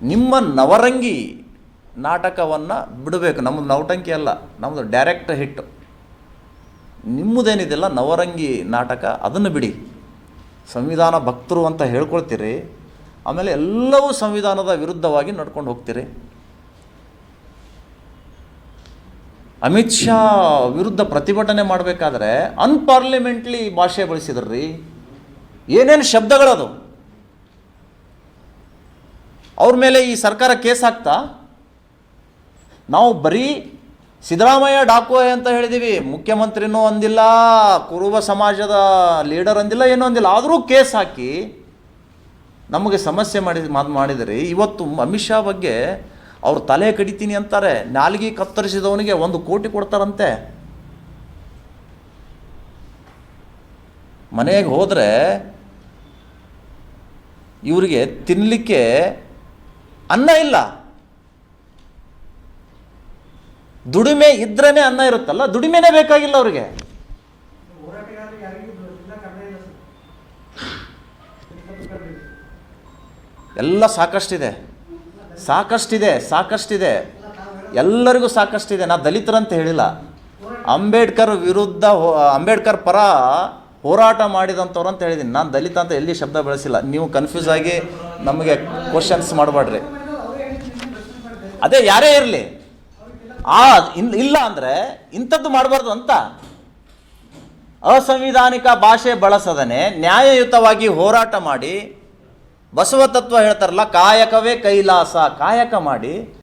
ನಿಮ್ಮ ನವರಂಗಿ ನಾಟಕವನ್ನು ಬಿಡಬೇಕು. ನಮ್ಮದು ನೌಟಂಕಿ ಅಲ್ಲ ನಮ್ಮದು ಡೈರೆಕ್ಟ್ ಹಿಟ್ಟು ನಿಮ್ಮದೇನಿದೆಲ್ಲ ನವರಂಗಿ ನಾಟಕ, ಅದನ್ನು ಬಿಡಿ. ಸಂವಿಧಾನ ಭಕ್ತರು ಅಂತ ಹೇಳ್ಕೊಳ್ತೀರಿ, ಆಮೇಲೆ ಎಲ್ಲವೂ ಸಂವಿಧಾನದ ವಿರುದ್ಧವಾಗಿ ನಡ್ಕೊಂಡು ಹೋಗ್ತೀರಿ. ಅಮಿತ್ ಶಾ ವಿರುದ್ಧ ಪ್ರತಿಭಟನೆ ಮಾಡಬೇಕಾದ್ರೆ ಅನ್ಪಾರ್ಲಿಮೆಂಟ್ಲಿ ಭಾಷೆ ಬಳಸಿದ್ರಿ. ಏನೇನು ಶಬ್ದಗಳದು? ಅವ್ರ ಮೇಲೆ ಈ ಸರ್ಕಾರ ಕೇಸ್ ಹಾಕ್ತಾ, ನಾವು ಬರೀ ಸಿದ್ದರಾಮಯ್ಯ ಡಾಕು ಅಂತ ಹೇಳಿದ್ದೀವಿ ಮುಖ್ಯಮಂತ್ರಿನೂ ಅಂದಿಲ್ಲ, ಕುರುಬ ಸಮಾಜದ ಲೀಡರ್ ಅಂದಿಲ್ಲ, ಏನೂ ಅಂದಿಲ್ಲ. ಆದರೂ ಕೇಸ್ ಹಾಕಿ ನಮಗೆ ಸಮಸ್ಯೆ ಮಾಡಿ ಮಾತು ಮಾಡಿದರೆ ಇವತ್ತು ಅಮಿತ್ ಶಾ ಬಗ್ಗೆ ಅವ್ರು ತಲೆ ಕಡಿತೀನಿ ಅಂತಾರೆ. ನಾಲ್ಗೆ ಕತ್ತರಿಸಿದವನಿಗೆ ಒಂದು ಕೋಟಿ ಕೊಡ್ತಾರಂತೆ. ಮನೆಗೆ ಹೋದರೆ ಇವರಿಗೆ ತಿನ್ನಲಿಕ್ಕೆ ಅನ್ನ ಇಲ್ಲ. ದುಡಿಮೆ ಇದ್ರೇ ಅನ್ನ ಇರುತ್ತಲ್ಲ, ದುಡಿಮೆನೇ ಬೇಕಾಗಿಲ್ಲ ಅವರಿಗೆ. ಎಲ್ಲ ಸಾಕಷ್ಟಿದೆ. ಸಾಕಷ್ಟಿದೆ ಸಾಕಷ್ಟಿದೆ. ಎಲ್ಲರಿಗೂ ಸಾಕಷ್ಟಿದೆ. ನಾ ದಲಿತರಂತ ಹೇಳಿಲ್ಲ. ಅಂಬೇಡ್ಕರ್ ವಿರುದ್ಧ ಅಂಬೇಡ್ಕರ್ ಪರ ಹೋರಾಟ ಮಾಡಿದಂಥವ್ರು ಅಂತ ಹೇಳಿದ್ದೀನಿ ನಾನು ದಲಿತ ಅಂತ ಎಲ್ಲಿ ಶಬ್ದ ಬಳಸಿಲ್ಲ. ನೀವು ಕನ್ಫ್ಯೂಸ್ ಆಗಿ ನಮಗೆ ಕ್ವಶನ್ಸ್ ಮಾಡಬೇಡ್ರಿ ಅದೇ ಯಾರೇ ಇರಲಿ. ಆ ಇಲ್ಲ ಅಂದರೆ ಇಂಥದ್ದು ಮಾಡಬಾರ್ದು ಅಂತ. ಅಸಂವಿಧಾನಿಕ ಭಾಷೆ ಬಳಸದನೆ ನ್ಯಾಯಯುತವಾಗಿ ಹೋರಾಟ ಮಾಡಿ, ಬಸವ ತತ್ವ ಹೇಳ್ತಾರಲ್ಲ, ಕಾಯಕವೇ ಕೈಲಾಸ, ಕಾಯಕ ಮಾಡಿ.